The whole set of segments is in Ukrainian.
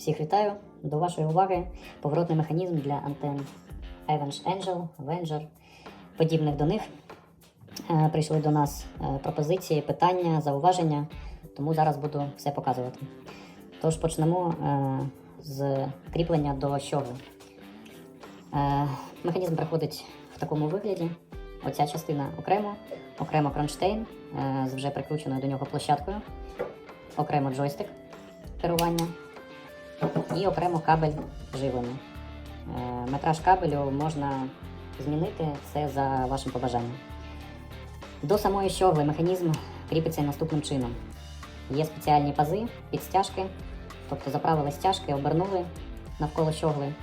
Всіх вітаю. До вашої уваги поворотний механізм для антен Avenge Angel, Avenger, подібних до них. Е, Прийшли до нас е, пропозиції, питання, зауваження, тому зараз буду все показувати. Тож почнемо е, з кріплення до щогли. Механізм приходить в такому вигляді. Оця частина окремо, окремо кронштейн з вже прикрученою до нього площадкою, окремо джойстик керування і окремо кабель живлення. Е, Метраж кабелю можна змінити це за вашим побажанням. До самої щогли механізм кріпиться наступним чином. Є спеціальні пази, підстяжки, тобто заправили стяжки, обернули навколо щогли.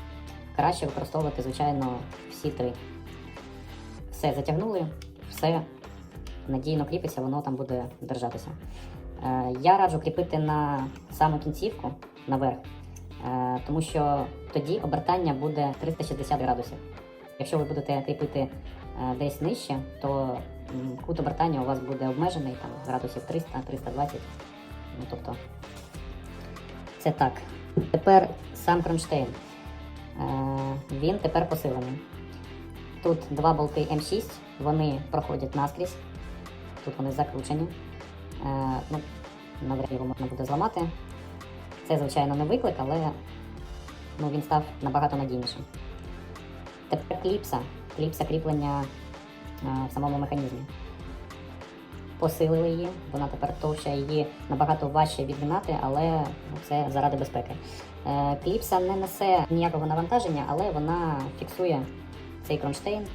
Краще використовувати, звичайно, всі три. Все затягнули, все надійно кріпиться, воно там буде держатися. Е, Я раджу кріпити на саму кінцівку наверх, тому що тоді обертання буде 360 градусів. Якщо ви будете кріпити е, десь нижче, то кут обертання у вас буде обмежений там, градусів 300-320. Ну, тобто, це так. Тепер сам кронштейн. Е, Він тепер посилений. Тут два болти М6, вони проходять наскрізь. Тут вони закручені. Е, ну, навряд його можна буде зламати. Це, звичайно, не виклик, але ну, він став набагато надійнішим. Тепер кліпса. Кліпса кріплення е, в самому механізмі. Посилили її, вона тепер товща, її набагато важче відгинати, але це заради безпеки. Е, кліпса не несе ніякого навантаження, але вона фіксує цей кронштейн,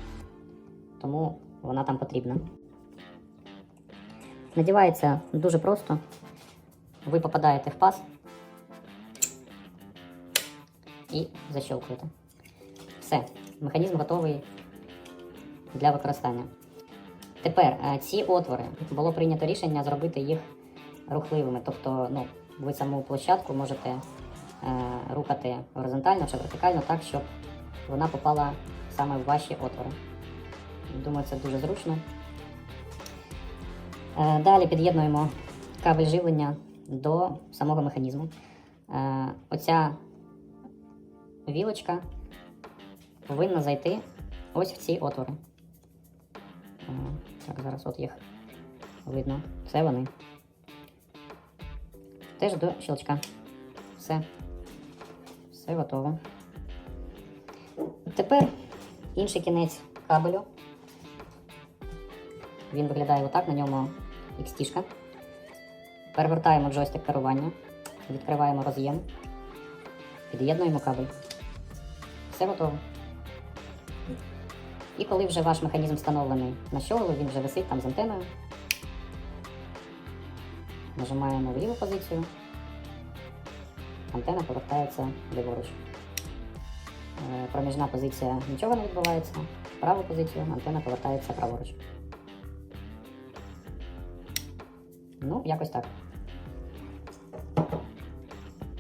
тому вона там потрібна. Надівається дуже просто. Ви попадаєте в паз і защелкуєте. Все, механізм готовий для використання. Тепер е, ці отвори було прийнято рішення зробити їх рухливими. Тобто, ну, ви саму площадку можете е, рухати горизонтально чи вертикально так, щоб вона попала саме в ваші отвори. Думаю, це дуже зручно. Е, Далі під'єднуємо кабель живлення до самого механізму. Е, Оця вілочка повинна зайти ось в ці отвори. Так, зараз от їх видно. Це вони. Теж до щелчка. Все. Все готово. Тепер інший кінець кабелю. Він виглядає отак, на ньому XT-шка. Перевертаємо джойстик керування, відкриваємо роз'єм, під'єднуємо кабель. Все готово. І коли вже ваш механізм встановлений на щоглу, він вже висить там з антеною. Нажимаємо в ліву позицію. Антена повертається ліворуч. Е, Проміжна позиція нічого не відбувається. Праву позицію антена повертається праворуч. Ну, якось так.